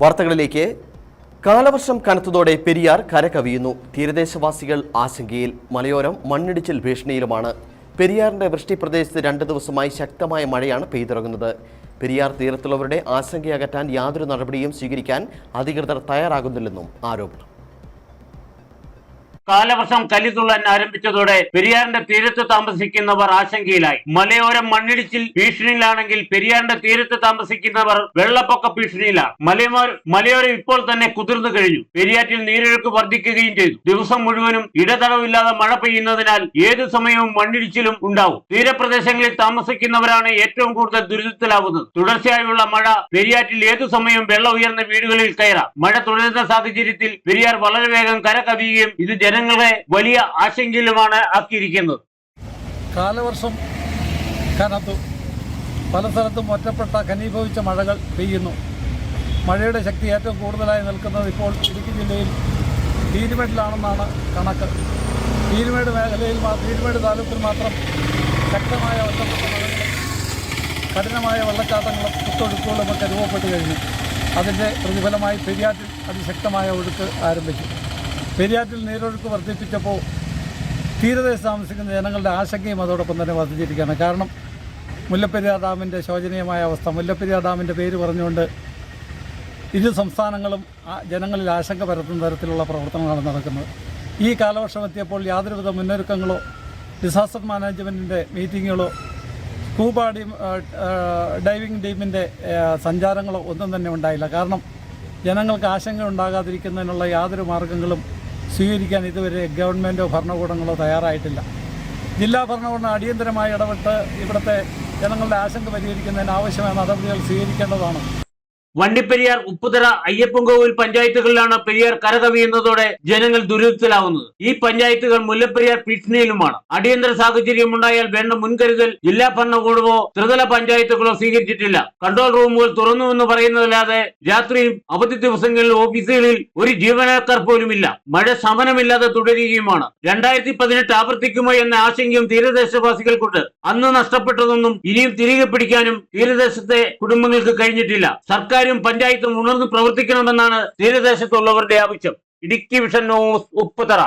വാർത്തകളിലേക്ക്. കാലവർഷം കനത്തതോടെ പെരിയാർ കരകവിയുന്നു. തീരദേശവാസികൾ ആശങ്കയിൽ. മലയോരം മണ്ണിടിച്ചിൽ ഭീഷണിയിലുമാണ്. പെരിയാറിന്റെ വൃഷ്ടി പ്രദേശത്ത് രണ്ട് ദിവസമായി ശക്തമായ മഴയാണ് പെയ്തിറങ്ങുന്നത്. പെരിയാർ തീരത്തുള്ളവരുടെ ആശങ്കയകറ്റാൻ യാതൊരു നടപടിയും സ്വീകരിക്കാൻ അധികൃതർ തയ്യാറാകുന്നില്ലെന്നും ആരോപണം. കാലവർഷം കലിതുള്ളാൻ ആരംഭിച്ചതോടെ പെരിയാറിന്റെ തീരത്ത് താമസിക്കുന്നവർ ആശങ്കയിലായി. മലയോരം മണ്ണിടിച്ചിൽ ഭീഷണിയിലാണെങ്കിൽ പെരിയാറിന്റെ തീരത്ത് താമസിക്കുന്നവർ വെള്ളപ്പൊക്ക ഭീഷണിയിലാണ്. മലയോര മലയോരം ഇപ്പോൾ തന്നെ കുതിർന്നു കഴിഞ്ഞു. പെരിയാറ്റിൽ നീരൊഴുക്ക് വർദ്ധിക്കുകയും ചെയ്തു. ദിവസം മുഴുവനും ഇടതടവില്ലാതെ മഴ പെയ്യുന്നതിനാൽ ഏതു സമയവും മണ്ണിടിച്ചിലും ഉണ്ടാവും. തീരപ്രദേശങ്ങളിൽ താമസിക്കുന്നവരാണ് ഏറ്റവും കൂടുതൽ ദുരിതത്തിലാവുന്നത്. തുടർച്ചയായുള്ള മഴ പെരിയാറ്റിൽ ഏതു സമയവും വെള്ളം ഉയർന്ന വീടുകളിൽ കയറാം. മഴ തുടരുന്ന സാഹചര്യത്തിൽ പെരിയാർ വളരെ വേഗം കര കവിയുകയും ഇത് ജനങ്ങളെ വലിയ ആശങ്കയിലുമാണ് ആക്കിയിരിക്കുന്നത്. കാലവർഷം കനത്തു. പല സ്ഥലത്തും ഒറ്റപ്പെട്ട ഖനീഭവിച്ച മഴകൾ പെയ്യുന്നു. മഴയുടെ ശക്തി ഏറ്റവും കൂടുതലായി നിൽക്കുന്നത് ഇപ്പോൾ ഇടുക്കി ജില്ലയിൽ തീരുമേടിലാണെന്നാണ് കണക്ക്. പീരുമേട് മേഖലയിൽ തീരുമേട് താലൂക്കിൽ മാത്രം ശക്തമായ ഒറ്റപ്പെട്ട കഠിനമായ വെള്ളച്ചാട്ടങ്ങളും കുത്തൊഴുക്കുകളും ഒക്കെ രൂപപ്പെട്ട് കഴിഞ്ഞു. അതിന്റെ പ്രതിഫലമായി പെരിയാറ്റിൽ അതിശക്തമായ ഒഴുക്ക് ആരംഭിച്ചു. പെരിയാറ്റിൽ നീരൊഴുക്ക് വർദ്ധിപ്പിച്ചപ്പോൾ തീരദേശത്ത് താമസിക്കുന്ന ജനങ്ങളുടെ ആശങ്കയും അതോടൊപ്പം തന്നെ വർദ്ധിച്ചിരിക്കുകയാണ്. കാരണം മുല്ലപ്പെരിയാർ ഡാമിന്റെ ശോചനീയമായ അവസ്ഥ മുല്ലപ്പെരിയാർ ഡാമിന്റെ പേര് പറഞ്ഞുകൊണ്ട് ഇരു സംസ്ഥാനങ്ങളും ജനങ്ങളിൽ ആശങ്ക പരത്തുന്ന തരത്തിലുള്ള പ്രവർത്തനങ്ങളാണ് നടക്കുന്നത്. ഈ കാലവർഷം എത്തിയപ്പോൾ യാതൊരുവിധ മുന്നൊരുക്കങ്ങളോ ഡിസാസ്റ്റർ മാനേജ്മെന്റിന്റെ മീറ്റിങ്ങുകളോ സ്കൂബ ടീം ഡൈവിംഗ് ടീമിന്റെ സഞ്ചാരങ്ങളോ ഒന്നും തന്നെ ഉണ്ടായില്ല. കാരണം ജനങ്ങൾക്ക് ആശങ്ക ഉണ്ടാകാതിരിക്കുന്നതിനുള്ള യാതൊരു മാർഗങ്ങളും സ്വീകരിക്കാൻ ഇതുവരെ ഗവൺമെന്റോ ഭരണകൂടങ്ങളോ തയ്യാറായിട്ടില്ല. ജില്ലാ ഭരണകൂടം അടിയന്തരമായി ഇടപെട്ട് ഇവിടുത്തെ ജനങ്ങളുടെ ആശങ്ക പരിഹരിക്കുന്നതിന് ആവശ്യമായ നടപടികൾ സ്വീകരിക്കേണ്ടതാണ്. വണ്ടിപ്പെരിയാർ ഉപ്പുതറ അയ്യപ്പൻകോവിൽ പഞ്ചായത്തുകളിലാണ് പെരിയാർ കരകവിയുന്നതോടെ ജനങ്ങൾ ദുരിതത്തിലാവുന്നത്. ഈ പഞ്ചായത്തുകൾ മുല്ലപ്പെരിയാർ ഭീഷണിയിലുമാണ് അടിയന്തര സാഹചര്യം ഉണ്ടായാൽ വേണ്ട മുൻകരുതൽ ജില്ലാ ഭരണകൂടമോ ത്രിതല പഞ്ചായത്തുകളോ സ്വീകരിച്ചിട്ടില്ല. കൺട്രോൾ റൂമുകൾ തുറന്നുവെന്ന് പറയുന്നതല്ലാതെ രാത്രിയും അവധി ദിവസങ്ങളിൽ ഓഫീസുകളിൽ ഒരു ജീവനക്കാർ പോലുമില്ല. മഴ ശമനമില്ലാതെ തുടരുകയുമാണ്. രണ്ടായിരത്തി പതിനെട്ട് ആവർത്തിക്കുമോ എന്ന ആശങ്കയും തീരദേശവാസികൾക്കുണ്ട്. അന്ന് നഷ്ടപ്പെട്ടതൊന്നും ഇനിയും തിരികെ പിടിക്കാനും തീരദേശത്തെ കുടുംബങ്ങൾക്ക് കഴിഞ്ഞിട്ടില്ല. സർക്കാരും പഞ്ചായത്തും ഉണർന്ന് പ്രവർത്തിക്കണമെന്നാണ് തീരദേശത്തുള്ളവരുടെ ആവശ്യം. Idukki vision news Upputhara.